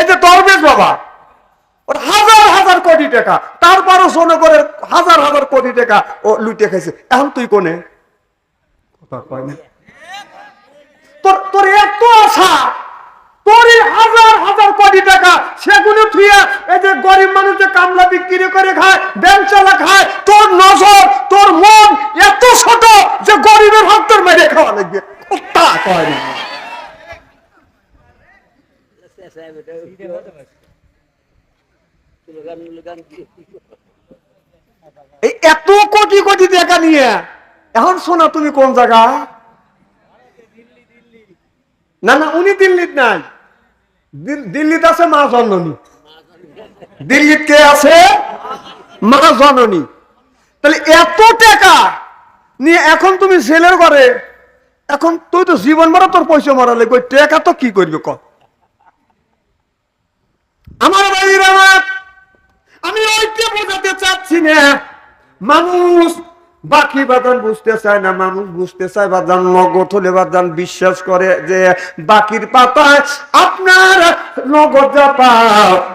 এই যে দরবেশ বাবা ওর হাজার হাজার কোটি টাকা তারপরও জনগণের হাজার হাজার কোটি টাকা ও লুটে খাইছে। এখন তুই কোনে? কথা কয় না। তোর তোর এত আশা তোর হাজার হাজার কোটি টাকা সেগুলো থুয়ে এই যে গরিব মানুষ যে কামলা বিক্রি করে খায় ব্যাংক চালা খায় তোর নজর তোর মন এত ছোট যে গরিবের হক তোর মেরে খাওয়া লাগবে। তা কয় না। এত কোটি কোটি টাকা নিয়ে। এখন শোনা তুমি কোন জায়গা না না, উনি দিল্লিত নাই। দিল্লিতে আছে মা জননী। দিল্লিত কে আছে? মা জননী। তাহলে এত টাকা নিয়ে এখন তুমি ছেলের ঘরে, এখন তুই তো জীবন মারা তোর পয়সা মারা লাগবে ওই টাকা তো কি করবি ক? আমার বাড়ির আমার আমি ওইটা বোঝাতে চাচ্ছি না। মানুষ বাকি বাদান বুঝতে চায় না, মানুষ বুঝতে চায় বাদান নগদ হলে বাদান বিশ্বাস করে যে বাকির পাতায় আপনার নগদ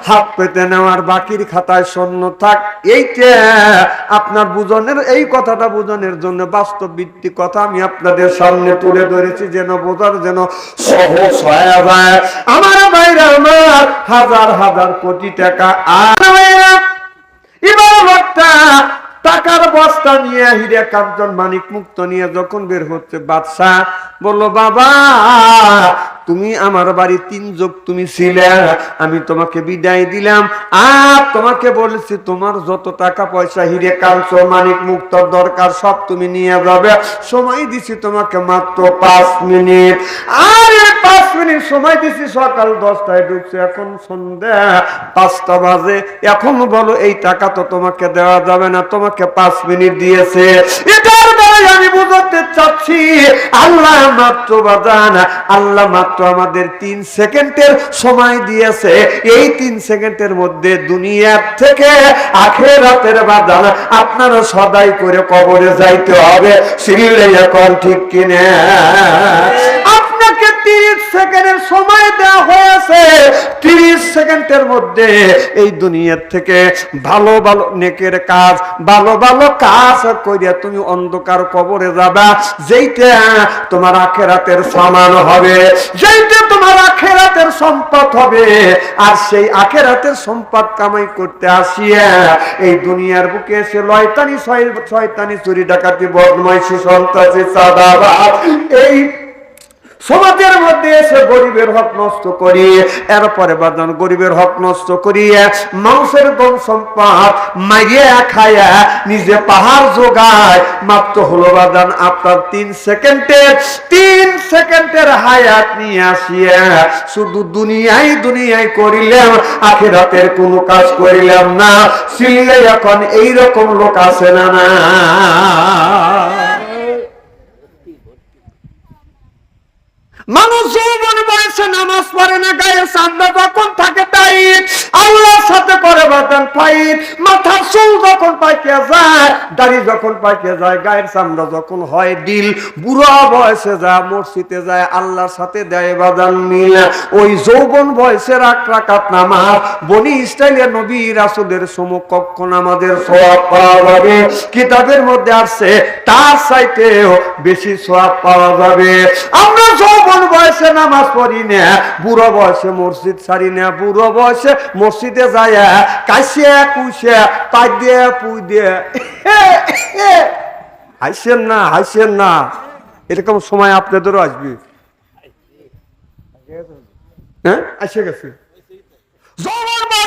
হাত পেতে নেওয়ার বাকির খাতায় শূন্য থাক। এইটা আপনার বুঝনের, এই কথাটা বুঝনের জন্য বাস্তব ভিত্তিক কথা আমি আপনাদের সামনে তুলে ধরেছি, যেন বোঝার যেন সহজ হয়ে যায় আমার বাইরে আমার হাজার হাজার কোটি টাকা আর টাকার বস্তা নিয়ে হিরে কাঞ্চন মানিক মুক্ত নিয়ে যখন বের হচ্ছে বাদশাহ বলল বাবা তুমি আমার বাড়ি তিন যোগ তুমি ছিলে, আমি তোমাকে বিদায় দিলাম। আর তোমাকে বলেছি, তোমার যত টাকা পয়সা, হিরে কাঞ্চন মানিক মুক্ত দরকার, সব তুমি নিয়ে যাবে। সময় দিছি তোমাকে মাত্র পাঁচ মিনিট। আর পাঁচ মিনিট সময় দিছি, সকাল দশটায় ঢুকছে এখন সন্ধ্যা পাঁচটা বাজে। এখন বলো, এই টাকা তো তোমাকে দেওয়া যাবে না, তোমাকে পাঁচ মিনিট দিয়েছে। এটার আমি বোঝাতে চাচ্ছি, আল্লাহ মাত্র আল্লাহ মাত্র আমাদের তিন সেকেন্ডের সময় দিয়েছে। এই তিন সেকেন্ডের মধ্যে দুনিয়ার থেকে আখেরাতের বাজান আপনারা সদাই করে কবরে যাইতে হবে। সিরিলে এখন ঠিক কিনে? আপনাকে তিরিশ সেকেন্ডের সময় দেওয়া হয়েছে। তিরিশ সেকেন্ডের মধ্যে এই দুনিয়ার থেকে ভালো ভালো নেকের কাজ, ভালো ভালো কাজ করিয়া তুমি অন্ধকার কবরে যাবা। যেইটা তোমার আখেরাতের সমান হবে, যেইটা তোমার আখেরাতের সম্পদ হবে। আর সেই আখেরাতের সম্পদ কামাই করতে আসিয়া এই দুনিয়ার বুকে এসে লয়তানি ছয়- শয়তানি, চুরি, ডাকাতি, বদমাইশি, সন্ত্রাসী, চাঁদাবাজ, এই সমাজের মধ্যে এসে গরিবের হক নষ্ট করিয়ে এরপরে বাদান গরিবের হক নষ্ট করিয়ে মানুষের গণ সম্পদ মাইয়ে খায়া নিজে পাহাড় যোগায় মাত্র হলো বাদান আপনার তিন সেকেন্ডের তিন সেকেন্ডের হায়াত নিয়ে আসিয়া শুধু দুনিয়ায় দুনিয়ায় করিলাম, আখেরাতের কোনো কাজ করিলাম না। সিলে এখন এইরকম লোক আছে না না? মানুষ যৌবন বয়সে নামাজ পড়ে না, গায়ে যখন থাকে টাইট আল্লাহর সাথে করে বাদান চুল যখন পাইকে যায়, দাড়ি যখন পাইকে যায়, গায়ের চামড়া যখন হয় বুড়া বয়সে যায়, মসজিদে যায়, আল্লাহর সাথে দেয় বাদান ওই যৌবন রাখাত নামাজ, বনি নবী সমকক্ষ সওয়াব পাওয়া যাবে। কিতাবের মধ্যে আসছে, তার চাইতেও বেশি সওয়াব পাওয়া যাবে। আমরা যৌবন বয়সে নামাজ পড়ি না বুড়ো বয়সে মসজিদ ছাড়ি না বুড়ো বয়সে মসজিদে যায় কাশে কুশে পাই দিয়ে পুই দিয়ে হাসেন না হাসেন না। এরকম সময় আপনাদেরও আসবে। হ্যাঁ? আসে গেছে।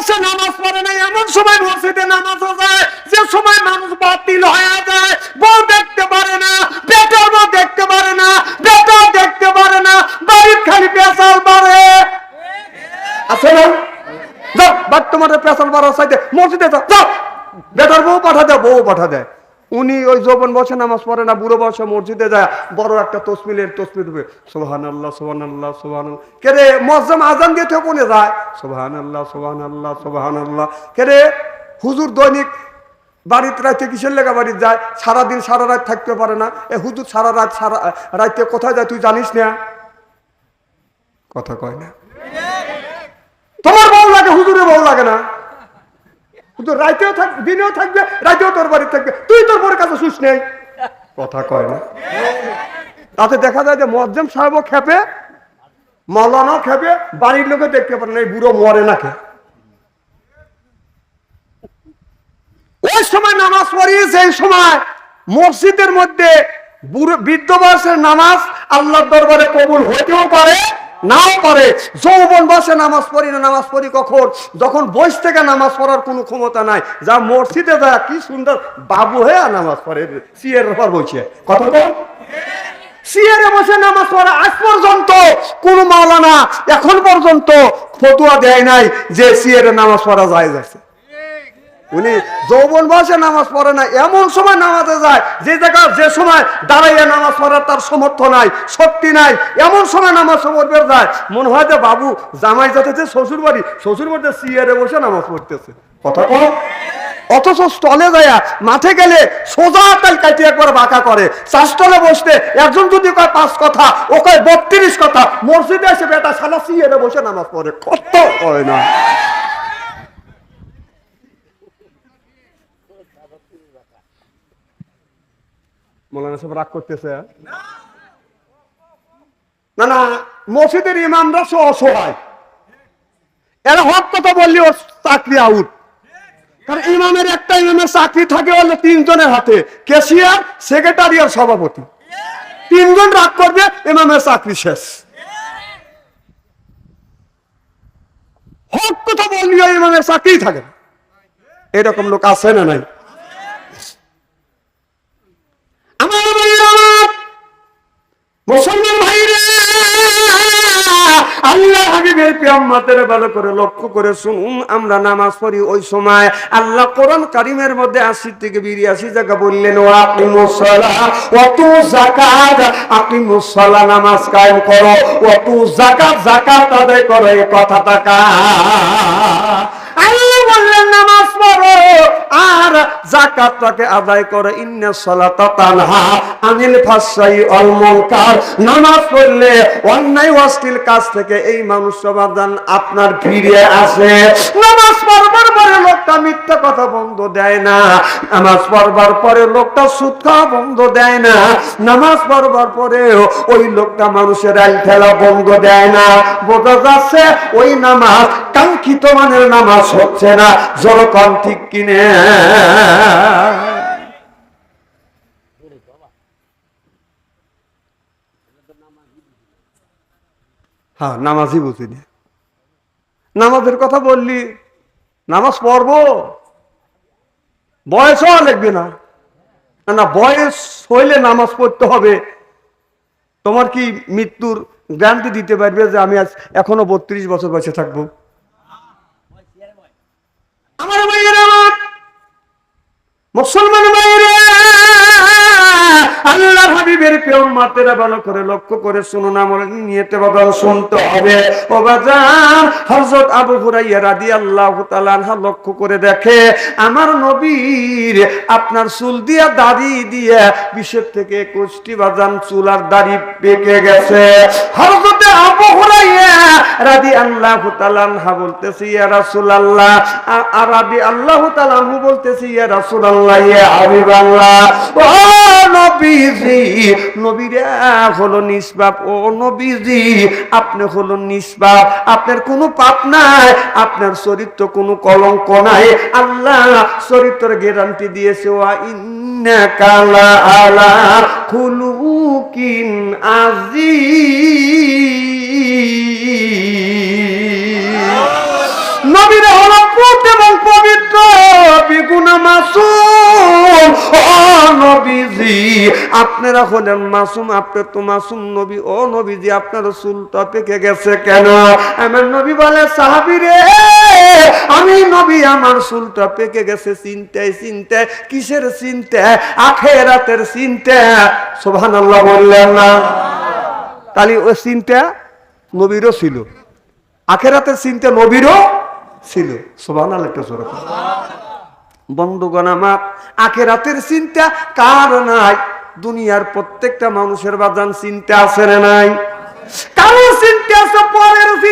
জোর নামাজ পড়ে না এমন সময় মসজিদে নামাজ যায় যে সময় মানুষ বাতিল হয়ে যায়। বউ দেখতে পারে না, বেটার বউ দেখতে পারে না বেটা দেখতে পারে না, বাড়ির খালি পেশাল বাড়ে। আছে না? যাও বাট তোমাদের পেশাল বাড়ার সাইডে মসজিদে যাও। যাও, বেটার বউ পাঠা দেয় বউ পাঠা দেয়। উনি ওই যৌবন বসে নামাজ পড়ে না, বুড়ো বসে মসজিদে যায়, বড় একটা তসমিলের তসমিল হবে। সোহান আল্লাহ সোহান আল্লাহ সোহান কে রে, মসজিদ আজান দিয়ে থেকে কোনে যায়? সোহান আল্লাহ সোহান আল্লাহ সোহান আল্লাহ কে রে, হুজুর দৈনিক বাড়িতে রাইতে কিসের লেগা বাড়িতে যায়? সারাদিন, সারা রাত থাকতে পারে না। এ হুজুর সারা রাত, সারা রাইতে কোথায় যায় তুই জানিস না? কথা কয় না। তোমার বউ লাগে হুজুরে বউ লাগে না। কিন্তু রাইতেও থাক, দিনেও থাকবে রাইতেও তোর বাড়ি থাকবে। তুই তোর বউর কাছে শুস নেই। কথা কয় না। তাতে দেখা যায় যে মজ্জম সাহেবও খেপে, মলানাও খেপে, বাড়ির লোকে দেখতে পারে না, এই বুড়ো মরে না খেয়ে ওই সময় নামাজ পড়ি সেই সময় মসজিদের মধ্যে বুড়ো, বৃদ্ধ বয়সের নামাজ আল্লাহর দরবারে কবুল হতেও পারে। নাও পারে। যৌবন বসে নামাজ পড়ি না, নামাজ পড়ি কখন? যখন বয়স থেকে নামাজ পড়ার কোনো ক্ষমতা নাই, যা মসজিদে যা কি সুন্দর বাবু হয়ে নামাজ পড়ে, সিয়ের ব্যাপার বলছে কথা বল কোন মাওলানা এখন পর্যন্ত ফতুয়া দেয় নাই যে সিয়ারে নামাজ পড়া যায় যাচ্ছে উনি যৌবন বয়সে নামাজ পড়ে না, এমন সময় নামাজে যায়, যে জায়গা যে সময় দাঁড়াইয়া নামাজ পড়ার তার সমর্থ নাই, শক্তি নাই, এমন সময় নামাজ পড়বে যায়, মনে হয় যে বাবু জামাই যাতেছে শ্বশুর বাড়ি শ্বশুর বাড়িতে সিয়ারে বসে নামাজ পড়তেছে। কথা কো অথচ স্টলে যায় মাঠে গেলে সোজা তাই কাটি একবার বাঁকা করে স্টলে বসতে একজন যদি কয় পাঁচ কথা, ও কয় বত্রিশ কথা, মসজিদে এসে বেটা সালা সিয়ারে বসে নামাজ পড়ে, কত হয় না। মৌলানা সব রাগ করতেছে না না, মসজিদের ইমামরা সব অসহায় এরা হক কথা বললি ওর চাকরি আউট। কারণ ইমামের একটা ইমামের চাকরি থাকে তিনজনের হাতে সেক্রেটারি আর সভাপতি। তিনজন রাগ করবে, ইমামের চাকরি শেষ। হক কথা বললি ইমামের চাকরি থাকে এরকম লোক আছে না নাই আমার ভাইরা আমার, মুসলমান আল্লাহ হাবিবের পিয়াম্মাতের ভালো করে লক্ষ্য করে শুনুন, আমরা নামাজ পড়ি ওই সময় আল্লাহ কোরআন কারিমের মধ্যে আশি থেকে বিরিয়াশি জায়গা বললেন, ও আপনি মুসলা অত জাকাত আপনি মুসলা নামাজ কায়েম করো অত জাকাত জাকাত আদায় করো, এই কথা টাকা আল্লাহ বললেন, নামাজ পড়ো, আর জাকাতটাকে আদায় করে, ইন্না সালাতা তানহা আনিল ফাসাই অল মুনকার। নামাজ পড়লে অন্যায় অশ্লীল কাজ থেকে এই মানুষ সমাধান আপনার ফিরে আসে। নামাজ পড়বার পরে লোকটা মিথ্যা কথা বন্ধ দেয় না। নামাজ পড়বার পরে লোকটা সুদ খাওয়া বন্ধ দেয় না। নামাজ পড়বার পরেও ওই লোকটা মানুষের আইল ঠেলা বন্ধ দেয় না। বোঝা যাচ্ছে ওই নামাজ কাঙ্ক্ষিত মানের নামাজ হচ্ছে না। জলকন ঠিক কিনে হ্যাঁ নামাজই বুঝিনি। নামাজের কথা বললি নামাজ পড়ব? বয়সও লিখবে না। না, না বয়স হইলে নামাজ পড়তে হবে। তোমার কি মৃত্যুর গ্যারান্টি দিতে পারবে যে আমি আজ এখনও বত্রিশ বছর বয়সে থাকব? আমার মুসলমান আল্লাহ হাবিবের প্রেম মাতেরা ভালো করে লক্ষ্য করে শুনুন, আমার নিয়েতে বাবা, শুনতে হবে। ও বাজান, হযরত আবু হুরাইয়া রাদিয়াল্লাহু তাআলা আনহা লক্ষ্য করে দেখে, আমার নবীর আপনার চুল দিয়া দাড়ি দিয়া বিশের থেকে একুশটি বাজান চুল আর দাড়ি পেকে গেছে। হযরত আবু হুরাইয়া রাদিয়াল্লাহু তাআলা আনহা বলতেছে, ইয়া রাসূলুল্লাহ। আর রাদিয়াল্লাহু তাআলা আনহু বলতেছে, ইয়া রাসূলুল্লাহ, ইয়া হাবিবাল্লাহ। ও নবীজি নবীরা হলো নিষ্পাপ। ও নবীজি, আপনি হলো নিষ্পাপ। আপনার কোনো পাপ নাই, আপনার চরিত্র কোনো কলঙ্ক নাই। আল্লাহ চরিত্রের গ্যারান্টি দিয়েছে, ওয়া ইন্নাকা লা আলা খুলুকিন আজিম। নবীরা হলো পুত এবং পবিত্র। মাসুম। ও নবীজি, আপনারা হলেন মাসুম আপনি তো মাসুম নবী। ও নবীজি, আপনার চুলটা পেকে গেছে কেন? আমার নবী বলে, সাহাবি রে, আমি নবী, আমার চুলটা পেকে গেছে চিন্তায় চিন্তায়, কিসের চিন্তায়? আখেরাতের চিন্তা সুবহানাল্লাহ বললেন না। তাহলে ওই চিন্তা নবীরও ছিল। আখেরাতের চিন্তা নবীরও ছিল। সোভান আলেকটা জোরে। বন্ধুগণ আমার আখেরাতের চিন্তা কার নাই? দুনিয়ার প্রত্যেকটা মানুষের বাজান চিন্তা আছে না নাই? কারও চিন্তা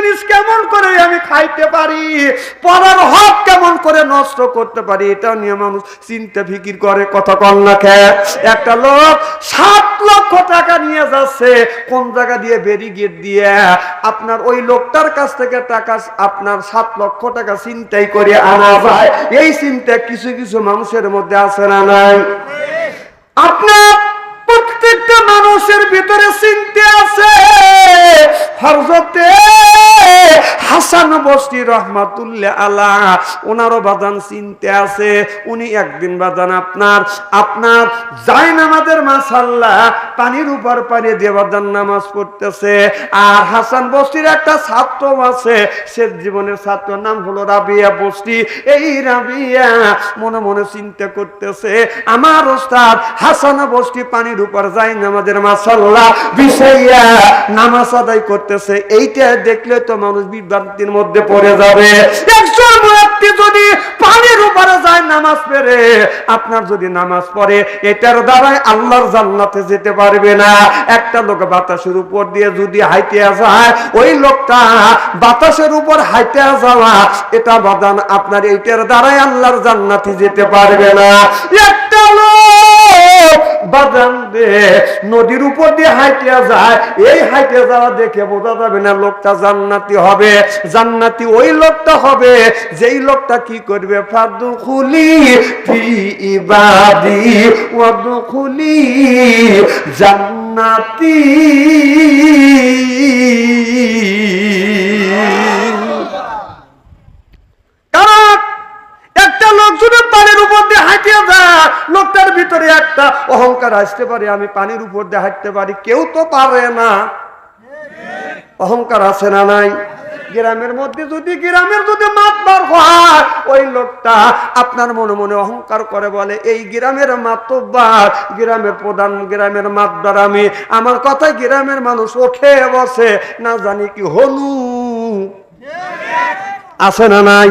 জিনিস কেমন করে আমি খাইতে পারি? পরের হক কেমন করে নষ্ট করতে পারি? এটা নিয়ে মানুষ চিন্তা ফিকির করে, কথা কল না খেয়ে একটা লোক সাত লক্ষ টাকা নিয়ে যাচ্ছে, কোন জায়গা দিয়ে ব্যারিগেট দিয়ে? আপনার ওই লোকটার কাছ থেকে টাকা আপনার সাত লক্ষ টাকা চিন্তাই করে আনা যায়। এই চিন্তা কিছু কিছু মানুষের মধ্যে আছে না নাই? আপনার প্রত্যেকটা মানুষের ভিতরে চিন্তা আছে। হরজতে হাসান বস্তি রহমাতুল্লাহ আলা ওনারও বাদান চিনতে আছে। উনি একদিন বাদান আপনার আপনার যাই নামাজের মাসাল্লাহ পানির উপর পানি দিয়ে বাদান নামাজ পড়তেছে। আর হাসান বস্তির একটা ছাত্র আছে, সে জীবনের ছাত্র নাম হলো রাবিয়া বস্তি এই রাবিয়া মনে মনে চিন্তা করতেছে, আমার ওস্তাদ, হাসান বস্তি পানির উপর যাই নামাজের মাসাল্লাহ বিষয়া নামাজ আদায় করতেছে, এইটা দেখলে তো মানুষ বিভ্রান্তির মধ্যে পড়ে যাবে। একজন যদি পানির উপরে যায় নামাজ পড়ে, আপনার যদি নামাজ পড়ে, এটার দ্বারাই আল্লাহর জান্নাতে যেতে পারবে না। একটা লোক বাতাসের উপর দিয়ে যদি হাইতে যায়, ওই লোকটা বাতাসের উপর হাইতে যাওয়া, এটা বাদান আপনার এইটার দ্বারাই আল্লাহর জান্নাতে যেতে পারবে না। একটা লোক নদীর উপর দিয়ে হাইতে যায়, এই হাইতে যাওয়া দেখে বোঝা যাবে না লোকটা জান্নাতি হবে, জান্নাতি ওই লোকটা হবে, যেই লোকটা কি করবে? ফাদু খুলি খুলি জান্নাতি। একটা লোক যদি পানির উপর দিয়ে হাঁটিয়ে যায়, লোকটার ভিতরে একটা অহংকার আসতে পারে, আমি পানির উপর দিয়ে হাঁটতে পারি, কেউ তো পারে না। অহংকার আছে না নাই? গ্রামের মধ্যে যদি, গ্রামের যদি মাতবার হয়, ওই লোকটা আপনার মনে মনে অহংকার করে বলে, এই গ্রামের মাতব্বার গ্রামের প্রধান, গ্রামের মাতবার আমি। আমার কথায় গ্রামের মানুষ ওঠে বসে, না জানি কি হলু। আছে না নাই?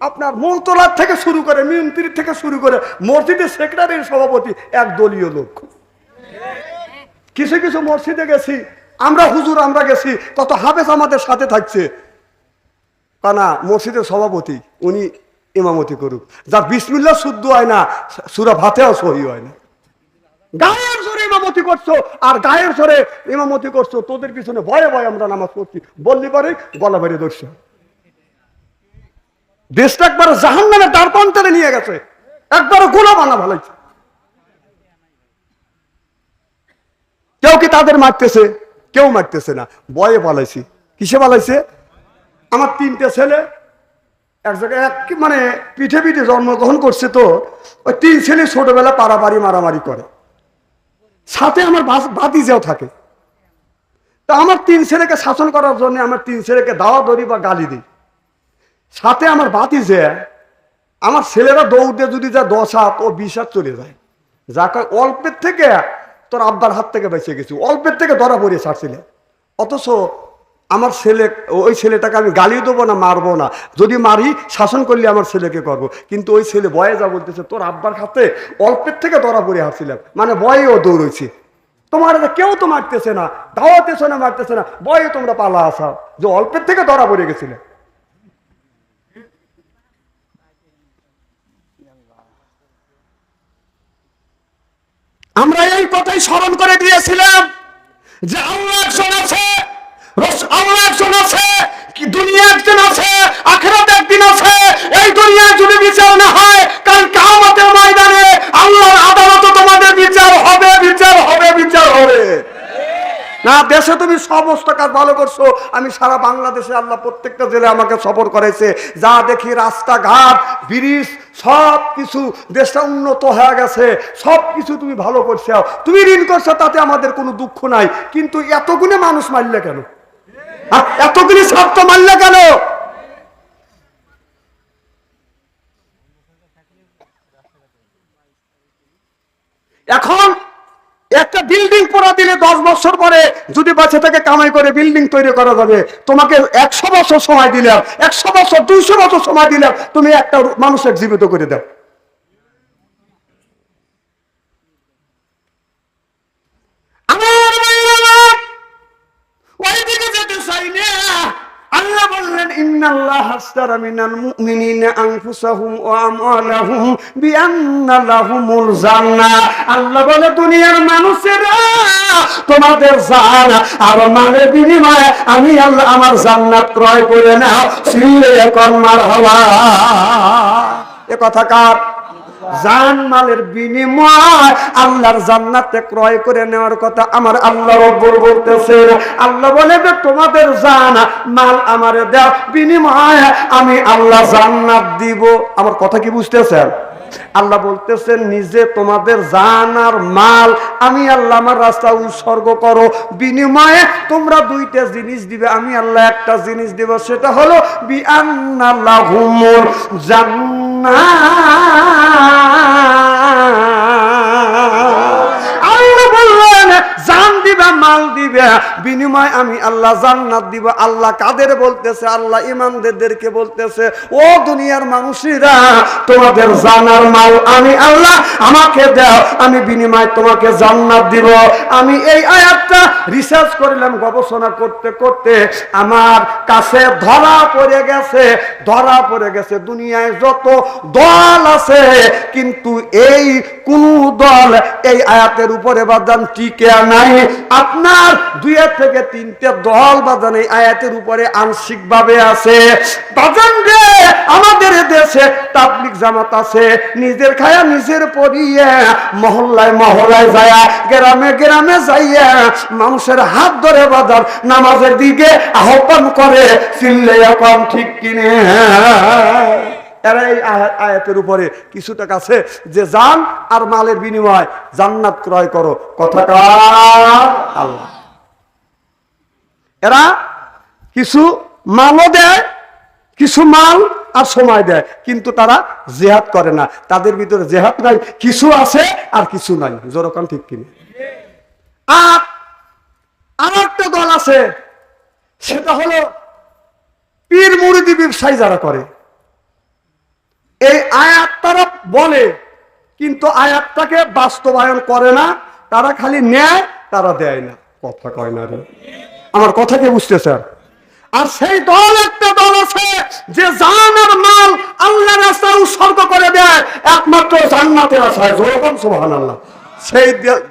আপনার মন্ত্রলার থেকে শুরু করে মন্ত্রীর থেকে শুরু করে মসজিদের সেক্রেটারির সভাপতি, এক দলীয় লোক। কিছু কিছু মসজিদে গেছি, আমরা হুজুর, আমরা গেছি, কত হাফেজ আমাদের সাথে থাকছে। কানা মসজিদের সভাপতি, উনি ইমামতি করুক। যার বিসমিল্লা শুদ্ধ হয় না, সুরা ভাতেও সহি হয় না। গায়ের জোরে ইমামতি করছ, আর গায়ের জোরে ইমামতি করছ, তোদের পিছনে ভয়ে ভয়ে আমরা নামাজ পড়ছি। বললি পারে, গলা বেরিয়ে ধরছে। দেশটা একবার জাহান দ্বার প্রান্তারে নিয়ে গেছে। একবার গোলা বানা ভালাইছে। কেউ কি তাদের মারতেছে? কেউ মারতেছে না। বয়ে পালাইছি কিসে পালাইছে আমার তিনটে ছেলে, এক জায়গায় এক মানে পিঠে পিঠে জন্মগ্রহণ করছে তো, ওই তিন ছেলে ছোটবেলা পাড়াপাড়ি মারামারি করে। সাথে আমার বাতিজাও থাকে। তা আমার তিন ছেলেকে শাসন করার জন্য আমার তিন ছেলেকে দাওয়া দড়ি বা গালি দিই। সাথে আমার বাতি যে, আমার ছেলেরা দৌড় দিয়ে যদি যা দশ হাত ও বিশ হাত চলে যায়। যা অল্পের থেকে তোর আব্বার হাত থেকে বেঁচে গেছি, অল্পের থেকে ধরা পড়িয়ে ছাড়ছিলে। অথচ আমার ছেলে, ওই ছেলেটাকে আমি গালিও দেবো না, মারবো না। যদি মারি, শাসন করলে আমার ছেলেকে করব। কিন্তু ওই ছেলে বয়ে যা বলতেছে, তোর আব্বার হাতে অল্পের থেকে ধরা পড়ে হারছিলাম। মানে বয়ে ও দৌড়েছে। তোমার কেউ তো মারতেছে না দাওয়াতেছে না মারতেছে না বয়ে তোমরা পালা আসা যে অল্পের থেকে ধরা পড়ে গেছিলে। আমরা এই কথাই স্মরণ করে দিয়েছিলাম যে আল্লাহ একজন আছে আল্লাহ একজন আছে দুনিয়া একজন আছে, আখেরাত একদিন আছে এই দুনিয়ায় যদি বিচার না হয় কাল কামতের ময়দানে আল্লাহর আদালতে তোমাদের বিচার হবে বিচার হবে বিচার হবে না দেশে তুমি সমস্ত কাজ ভালো করছ। আমি সারা বাংলাদেশে আল্লাহ প্রত্যেকটা জেলে আমাকে সফর করেছে। যা দেখি রাস্তাঘাট, ব্রিজ সব কিছু দেশটা উন্নত হয়ে গেছে। সব কিছু তুমি ভালো করছ। তুমি ঋণ করছ, তাতে আমাদের কোনো দুঃখ নাই। কিন্তু এত গুণে মানুষ মারলে কেন? হ্যাঁ? এতদিনই ছাত্র মারলে কেন? এখন একটা বিল্ডিং পুরা দিলে দশ বছর পরে যদি বাচ্চা থেকে কামাই করে বিল্ডিং তৈরি করা যাবে, তোমাকে একশো বছর সময় দিলাম, একশো বছর, দুইশো বছর সময় দিলাম, তুমি একটা মানুষের জীবিত করে দাও। ইন্নাল্লাহ হাসতারা মিনাল মুমিনিনা আনফুসাহুম ওয়া আমওয়ালাহুম বিআন্না লাহুমুল জান্নাহ আল্লাহ বলে, দুনিয়ার মানুষেরা, তোমাদের জান আর মালের বিনিময়ে আমি আল্লাহ আমার জান্নাত ক্রয় করে নাও। সিল্লে এখন হওয়া এ কথা কার? জান মালের বিনিময় আল্লাহর জান্নাতে ক্রয় করে নেওয়ার কথা আমার আল্লাহ রব্বুল বলতেছে। আল্লাহ বলে যে, তোমাদের জান, মাল আমারে দাও, বিনিময়ে আমি আল্লাহ জান্নাত দিব। আমার কথা কি বুঝতেছেন? আল্লাহ বলতেছেন নিজে তোমাদের জান আর মাল আমি আল্লাহ আমার রাস্তা উৎসর্গ করো। বিনিময়ে তোমরা দুইটা জিনিস দিবে, আমি আল্লাহ একটা জিনিস দিব, সেটা হলো বিআন্নাল্লাহুমুল জান্নাত। মাল দিবে। বিনিময় আমি আল্লাহ জান্নাত দিব। আল্লাহ কাদের বলতেছে? আল্লাহ ইমানদেরকে বলতেছে, ও দুনিয়ার মানুষেরা, তোমাদের জানার মাল আমি আল্লাহ আমাকে দাও। আমি বিনিময় তোমাকে জান্নাত দিব। আমি এই আয়াতটা রিসার্চ করলাম গবেষণা করতে করতে। আমার কাছে ধরা পড়ে গেছে, ধরা পড়ে গেছে। দুনিয়ায় যত দল আছে, কিন্তু এই কোন দল এই আয়াতের উপরে বাদান টিকে নাই। আপনার দুইয়ের থেকে তিনটে দল আয়াতের উপরে আছে। আমাদের দেশে তাবলিক জামাত আছে, নিজের খায়া নিজের পরিয়ে, মহল্লায় মহল্লায় গ্রামে গ্রামে যাইয়া মানুষের হাত ধরে বাজার নামাজের দিকে আহ্বান করে ঠিক কিনে এরা এই আয়াতের উপরে কিছু টাকা আছে যে যান আর মালের বিনিময় জান্নাত ক্রয় করো। কথাটা আল্লাহ। এরা কিছু মালও দেয়, কিছু মাল আর সময় দেয়। কিন্তু তারা জেহাদ করে না। তাদের ভিতরে জেহাদ নাই, কিছু আছে আর কিছু নাই। যেরকম ঠিক কিনে? আর আর একটা দল আছে, সেটা হলো পীর মুরিদি ব্যবসায়ী যারা করে। এই আয়াত তারা বলে, কিন্তু আয়াতটাকে বাস্তবায়ন করে না। তারা খালি নেয়, তারা দেয় না। কথা কয় না রে। আমার কথা কে বুঝতে স্যার আর সেই দল একটা দল আছে যে জান আর মাল আল্লাহ রাস্তায় উৎসর্গ করে দেয়, একমাত্র জান্নাতে আশায় জোরকম সুবহান আল্লাহ সেই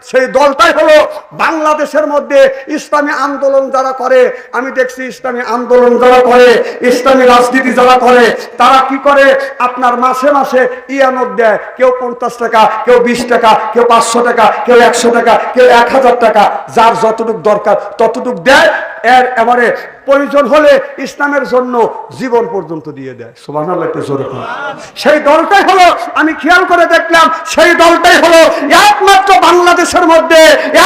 সেই দলটাই হলো বাংলাদেশের মধ্যে ইসলামী আন্দোলন যারা করে, আমি দেখছি ইসলামী আন্দোলন যারা করে, ইসলামী রাজনীতি যারা করে, তারা কি করে? আপনার মাসে মাসে ইয়ানত দেয়, কেউ পঞ্চাশ টাকা, কেউ বিশ টাকা, কেউ পাঁচশো টাকা, কেউ একশো টাকা, কেউ এক হাজার টাকা, যার যতটুক দরকার ততটুক দেয়। এর এবারে প্রয়োজন হলে ইসলামের জন্য জীবন পর্যন্ত দিয়ে দেয়। সুবাহ সেই দলটাই হলো আমি খেয়াল করে দেখলাম সেই দলটাই হলো একমাত্র বাংলাদেশের মধ্যে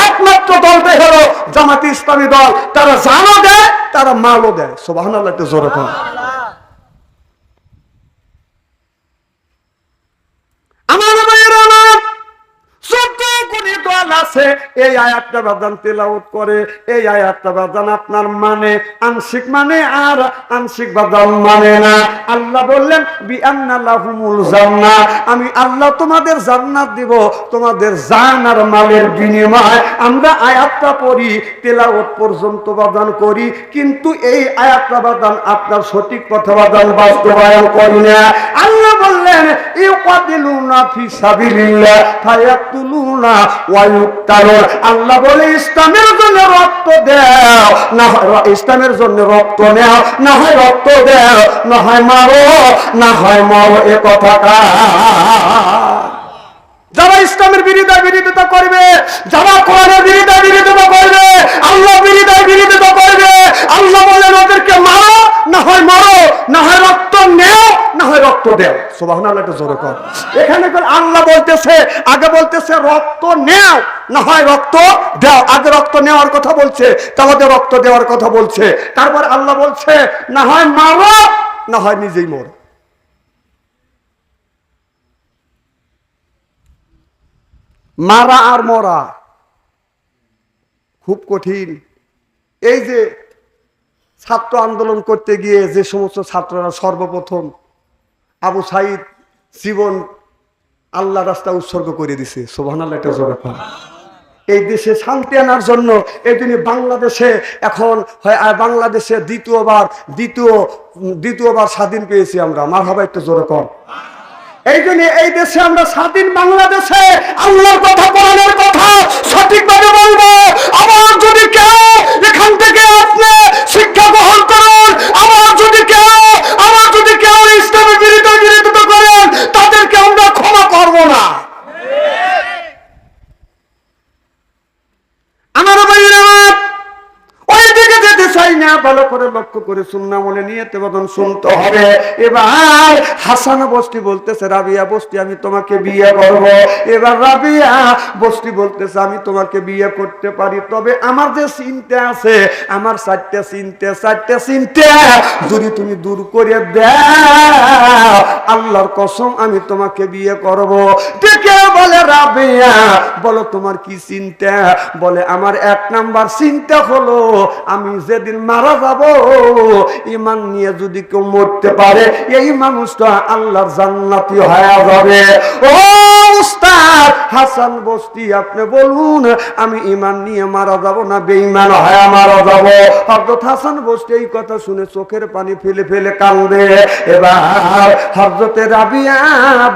একমাত্র দলটাই হলো জামাতি ইসলামী দল। তারা জানও দেয় তারা মালও দেয়। সুবাহ একটু জোরে কর আমার ভাইয়েরা আমার আছে, এই আয়াতটা বাদান তেলাওত করে, এই আয়াতটা বাদান আপনার মানে আংশিক মানে আর আংশিক বাদান মানে না। আল্লাহ বললেন, বিআন্না লাহুমুল জান্নাহ আমি আল্লাহ তোমাদের জান্নাত দিব, তোমাদের জান আর মালের বিনিময়। আমরা আয়াতটা পড়ি তেলাওত পর্যন্ত বাদান করি, কিন্তু এই আয়াতটা বাদান আপনার সঠিক কথা বাদান বাস্তবায়ন করি না। আল্লাহ বললেন ইউকাতিলুনা ফি সাবিলিল্লাহ ফায়াকতুলুনা ওয়া ইউক্তালুন আল্লাহ বলে, ইসলামের জন্য রক্ত দাও, না হয় ইসলামের জন্য রক্ত নাও, না হয় রক্ত দাও, না হয় মারো, না হয় মরো এ কথাটা। যারা ইসলামের বিরোধিতা বিরোধিতা করবে, যারা কোরআনের বিরোধিতা বিরোধিতা করবে, আল্লাহ বিরোধিতা বিরোধিতা করবে, আল্লাহ বলেন ওদেরকে মারো না হয় মারো, না হয় রক্ত নেও, না হয় রক্ত দেও। সোবাহন জোরে কর। এখানে আল্লাহ বলতেছে, আগে বলতেছে রক্ত নেও, না হয় রক্ত দাও। আগে রক্ত নেওয়ার কথা বলছে, তাহলে রক্ত দেওয়ার কথা বলছে। তারপর আল্লাহ বলছে, না হয় মারো, না হয় নিজেই মর। মারা আর মরা খুব কঠিন। এই যে ছাত্র আন্দোলন করতে গিয়ে যে সমস্ত ছাত্ররা সর্বপ্রথম আবু সাইদ জীবন আল্লাহ রাস্তা উৎসর্গ করে দিছে। সোভান একটা এই দেশে শান্তি আনার জন্য এই বাংলাদেশে এখন হয় বাংলাদেশে দ্বিতীয়বার, দ্বিতীয়, দ্বিতীয়বার স্বাধীন পেয়েছি আমরা। মার হবে একটু জোরে কম এই জন্য এই দেশে আমরা স্বাধীন বাংলাদেশে আল্লাহর কথা, কোরআনের কথা সঠিকভাবে বলব। আবার যদি কেউ এখান থেকে আপনি শিক্ষা গ্রহণ করুন, আবার যদি কেউ আবার যদি কেউ ইসলামের বিরুদ্ধে বিরোধিতা করেন তাদেরকে আমরা ক্ষমা করব না আমার ভাইয়ের আমার ওই দিকে চাই না ভালো করে লক্ষ্য করে শুননা মনে নিয়ে তেমন শুনতে হবে। এবার হাসান বস্তি বলতেছে, রাবিয়া বস্তি, আমি তোমাকে বিয়ে করব। এবার রাবিয়া বস্তি বলতেছে, আমি তোমাকে বিয়ে করতে পারি, তবে আমার যে চিন্তা আছে, আমার চারটে চিনতে চারটে চিনতে যদি তুমি দূর করে দাও, আল্লাহর কসম আমি তোমাকে বিয়ে করব। দেখে বলে, রাবিয়া, বলো তোমার কি চিন্তা? বলে, আমার এক নাম্বার চিন্তা হলো, আমি যেদিন মারা যাব। ইমান নিয়ে যদি কেউ মরতে পারে, এই মানুষটা আল্লাহর জান্নাতি হয়ে যাবে। ও উস্তাদ হাসান বস্তি, আপনি বলুন, আমি ইমান নিয়ে মারা যাব না বেঈমান হয়ে মারা যাব? হযরত হাসান বস্তি এই কথা শুনে চোখের পানি ফেলে ফেলে কান্দে। এবার হযরতে রাবিয়া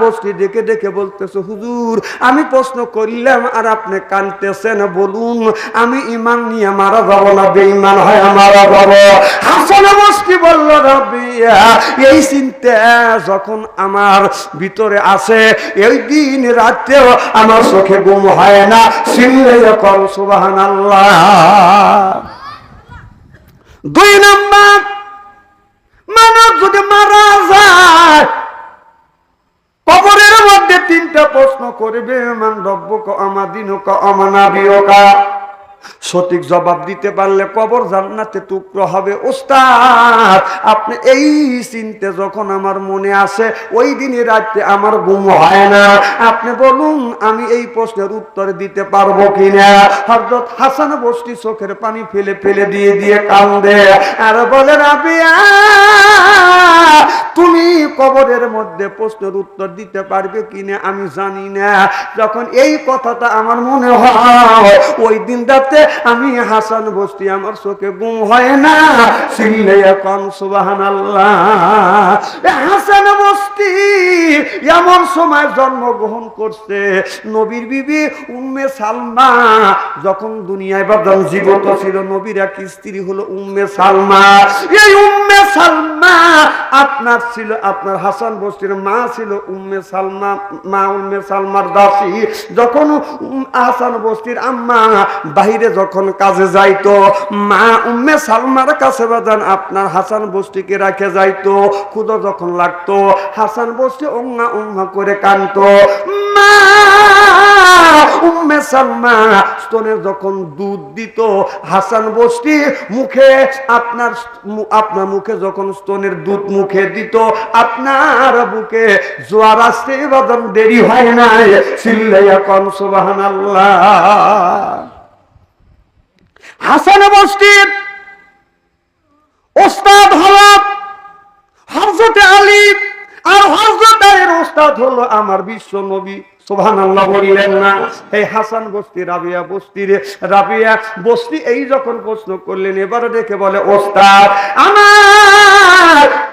বস্তি ডেকে ডেকে বলতেছে, হুজুর, আমি প্রশ্ন করলাম আর আপনি কানতেছেন, বলুন, আমি ইমান নিয়ে মারা যাব না বেঈমান হয়ে মারা যাব হাসান বস্তি বলল রাবিয়া এই চিন্তা যখন আমার ভিতরে এই দিন রাতেও আমার চোখে ঘুম হয় না। কর দুই নাম্বার, মানব যদি মারা যায়, কবরের মধ্যে তিনটা প্রশ্ন করবে মান রব্বক আমাদিনুক আমানাবিয়কা? সঠিক জবাব দিতে পারলে কবর জান্নাতে টুকরো হবে। ওস্তাদ, আপনি এই চিনতে যখন আমার মনে আসে, ওই দিনই রাতে আমার ঘুম হয় না। আপনি বলুন, আমি এই প্রশ্নের উত্তর দিতে পারব কিনা? হযরত হাসান বস্তি চোখের পানি ফেলে ফেলে দিয়ে দিয়ে কান্দে। আর বলে, রাবিয়া তুমি কবরের মধ্যে প্রশ্নের উত্তর দিতে পারবে কিনা আমি জানি না। যখন এই কথাটা আমার মনে হয়, ওই দিন রাতে আমি হাসান বস্তি আমার চোখে গুম হয় না। জীবত ছিল, নবীর এক স্ত্রী হলো উম্মে সালমা। এই উম্মে সালমা আপনার ছিল, আপনার হাসান বস্তির মা ছিল, উম্মে সালমা, মা উম্মে সালমার দাসী। যখন হাসান বস্তির আম্মা বাহিরে যখন কাজে যাইতো, মা উম্মে সালমার কাছে বাজান আপনার হাসান বস্তিকে রাখে যাইতো ক্ষুদা যখন লাগতো, হাসান বস্তি উম্মা উম্মা করে কানতো মা উম্মে সালমা যখন দুধ দিত, হাসান মুখে আপনার আপনার মুখে যখন স্তনের দুধ মুখে দিত, আপনার বুকে জোয়ার আসতে দেরি হয় নাই। চিল্লাইয়া সুবহানাল্লাহ। হাসান ওস্তাদ আলী, আর ওস্তাদ হলো আমার বিশ্ব নবী। সোভান বললেন না। এই হাসান বস্তি, রাবিয়া বস্তি রে, রাবিয়া বস্তি, এই যখন প্রশ্ন করলেন, এবারে দেখে বলে, ওস্তাদ, আমার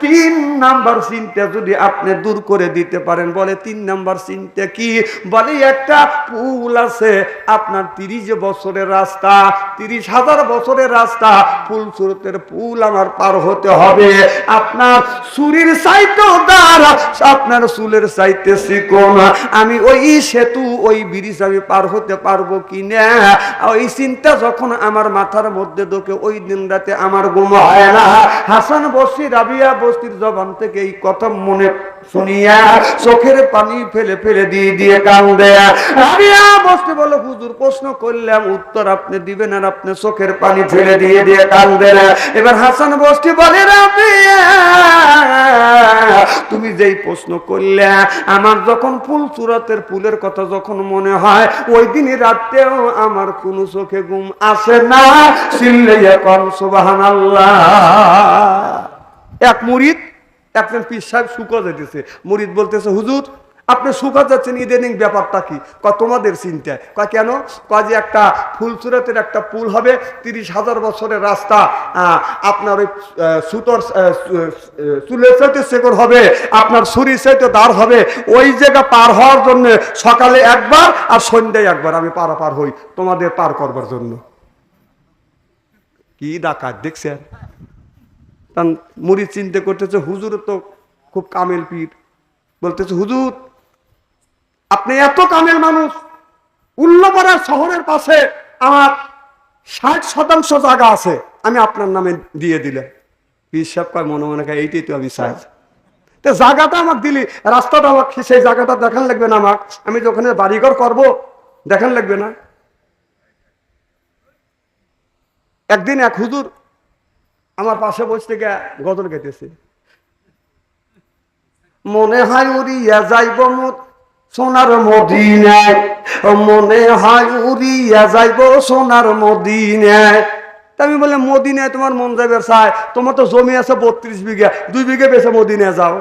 তিন নাম্বার চিন্তা যদি আপনি দূর করে দিতে পারেন, বলে তিন নাম্বার চিন্তা কি? বলে একটা পুল আছে, আপনার তিরিশ বছরের রাস্তা, তিরিশ হাজার বছরের রাস্তা, ফুল সুরতের পুল আমার পার হতে হবে। আপনার সুরির সাইতো দ্বারা আপনার চুলের চাইতে শিকোন আমি ওই সেতু, ওই ব্রিজ আমি পার হতে পারব কি না ওই চিন্তা যখন আমার মাথার মধ্যে ঢোকে, ওই দিন রাতে আমার ঘুম হয় না। হাসান বসি রাবিয়া বসি বস্তির জবান থেকে এই কথা মনে শুনিয়া চোখের পানি ফেলে ফেলে দিয়ে দিয়ে কান দেয়া আরিয়া বস্তি বলে, হুজুর, প্রশ্ন করলাম, উত্তর আপনি দিবেন আর আপনি চোখের পানি ফেলে দিয়ে দিয়ে কান দেন এবার হাসান বস্তি বলে রাবিয়া তুমি যেই প্রশ্ন করলে, আমার যখন ফুল সুরাতের ফুলের কথা যখন মনে হয়, ওই দিনই রাতেও আমার কোন চোখে ঘুম আসে না। চিল্লে এখন সুবাহান এক মুরিদ একজন পীর সাহেব শুকা যেতেছে মুরিদ বলতেছে, হুজুর, আপনি শুকা যাচ্ছেন ইদানিং, ব্যাপারটা কি? কয়, তোমাদের চিন্তায়। কয়, কেন? কয় যে, একটা ফুলসুরাতের একটা পুল হবে, তিরিশ হাজার বছরের রাস্তা আপনার ওই সুতোর চুলের চাইতে শেকর হবে, আপনার ছুরির চাইতে দাঁড় হবে, ওই জায়গা পার হওয়ার জন্য সকালে একবার আর সন্ধ্যায় একবার আমি পারাপার হই, তোমাদের পার করবার জন্য। কি ডাকাত, দেখছেন? তখন মুড়ি চিন্তা করতেছে, হুজুর তো খুব কামেল পীর। বলতেছে, হুজুর, আপনি এত কামেল মানুষ। উল্লপাড়ার শহরের পাশে আমার ষাট শতাংশ জায়গা আছে। আমি আপনার নামে দিয়ে দিলাম। পীর সাহেব কয়, মনে মনে কয়, এইটাই তো আমি চাই। তো জায়গাটা আমাকে দিলি, রাস্তাটা আমাকে সেই জায়গাটা দেখান লাগবে না আমাকে। আমি যখন বাড়িঘর করব, দেখান লাগবে না। একদিন এক হুজুর আমার পাশে বসে থেকে গজল গাইতেছে। মনে হয় উড়িয়া যাইব সোনার মদিনায়। মনে হয় উড়িয়া যাইব সোনার মদিনায়। আমি বললাম, মদিনায় তোমার মন যাবে চাই তোমার তো জমি আছে বত্রিশ বিঘা, দুই বিঘে বেছে মদিনায় যাও।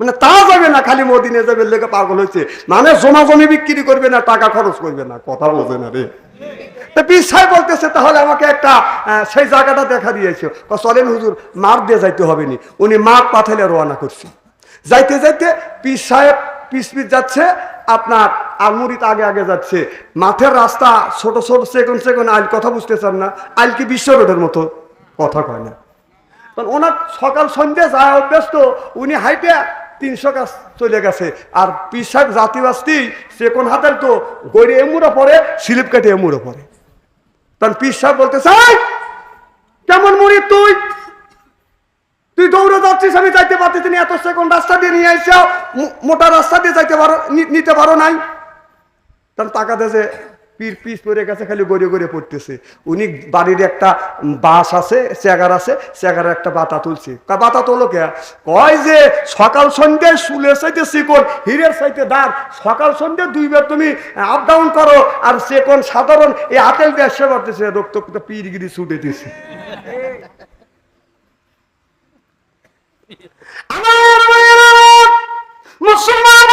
মানে তা যাবে না, খালি মদিনে যাবে, লেগে পাগল হয়েছে। মানে জমা জমি বিক্রি করবে না, টাকা খরচ করবে না, কথা বোঝে না রে। সাহেব বলতেছে, তাহলে আমাকে একটা সেই জায়গাটা দেখা দিয়েছে। চলেন হুজুর মার দিয়ে যাইতে হবে নি। উনি মার পাঠাইলে রওনা করছে। যাইতে যাইতে পীর সাহেব পিস পিস যাচ্ছে, আপনার আলমুরিত আগে আগে যাচ্ছে। মাঠের রাস্তা ছোট ছোট সেকেন্ড সেকেন্ড আইল, কথা বুঝতেছেন না। আইল কি বিশ্ব রোডের মতো? কথা কয় না। তখন ওনার সকাল সন্ধ্যে যায় অভ্যেস তো উনি হাইটে তিনশো কাজ চলে গেছে। আর পীর সাহেব জাতি বাস্তি সে কোন হাতের তো গড়ে এমুড়ো পরে স্লিপ কেটে এমুড়ো পরে তখন পীর সাহেব কেমন মুড়ি তুই? তুই দৌড়ে যাচ্ছিস, আমি যাইতে পারতেছি না, এত সেকেন্ড রাস্তা দিয়ে নিয়ে আইসা মোটা রাস্তা দিয়ে যাইতে পারো নিতে পারো নাই। তখন তাকাতে যে পীর পিস পরে গেছে, খালি গড়ে গড়ে পড়তেছে। উনি বাড়ির একটা বাস আছে চেগার আছে চেগারে একটা বাতা তুলছে। বাতা তোলো কে? কয় যে, সকাল সন্ধ্যায় শুলের চাইতে শিকড়, হীরের চাইতে দাঁড় সকাল সন্ধ্যে দুইবার তুমি আপ ডাউন করো, আর সে কোন সাধারণ, এই আতেল দিয়ে আসে পারতেছে রক্ত পীরগিরি ছুটে দিছে মুসলমান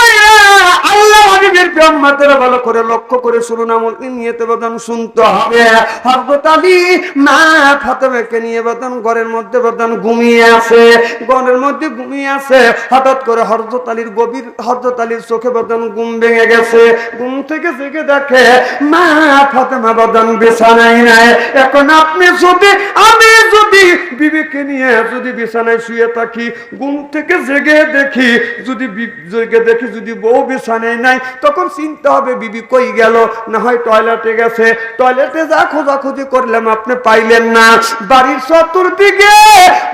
হাবিবের ব্রহ্মাতেরা ভালো করে লক্ষ্য করে শুনুন আমল নিয়েতে বাদান শুনতে হবে। হরদত আলী মা ফাতেমাকে নিয়ে বাদান ঘরের মধ্যে বাদান ঘুমিয়ে আছে। ঘরের মধ্যে ঘুমিয়ে আছে। হঠাৎ করে হরদত আলীর গভীর হরদত আলীর চোখে বাদান ঘুম ভেঙে গেছে। ঘুম থেকে জেগে দেখে, মা ফাতেমা, বাদান বিছানায় নাই। এখন আপনি যদি, আমি যদি বিবেকে নিয়ে যদি বিছানায় শুয়ে থাকি, ঘুম থেকে জেগে দেখি, যদি জেগে দেখি যদি বউ বিছানায় নাই তখন চিন্তা হবে, বিবি কই গেল? না হয় টয়লেটে গেছে। টয়লেটে যা খোঁজাখুঁজি করলাম, আপনি পাইলেন না। বাড়ির চতুর্দিকে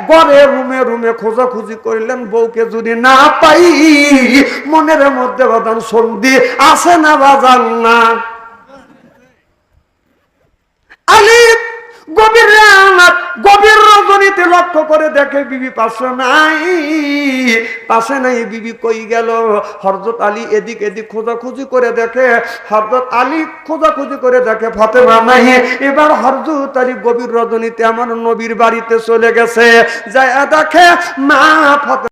ঘরে রুমে রুমে খোঁজাখুঁজি করলেন, বউকে যদি না পাই, মনের মধ্যে বাদান সন্ধি আসে না বাজান না। আলিফ, গভীর গভীর রজনীতে লক্ষ্য করে দেখে বিবি পাশে নাই। পাশে নাই, বিবি কই গেল? হরজত আলী এদিক এদিক খোঁজাখুঁজি করে দেখে হরজত আলী খোঁজাখুঁজি করে দেখে ফতেমা নাই। এবার হরজত আলী গভীর রজনীতে আমার নবীর বাড়িতে চলে গেছে। যায় দেখে, মা ফাতে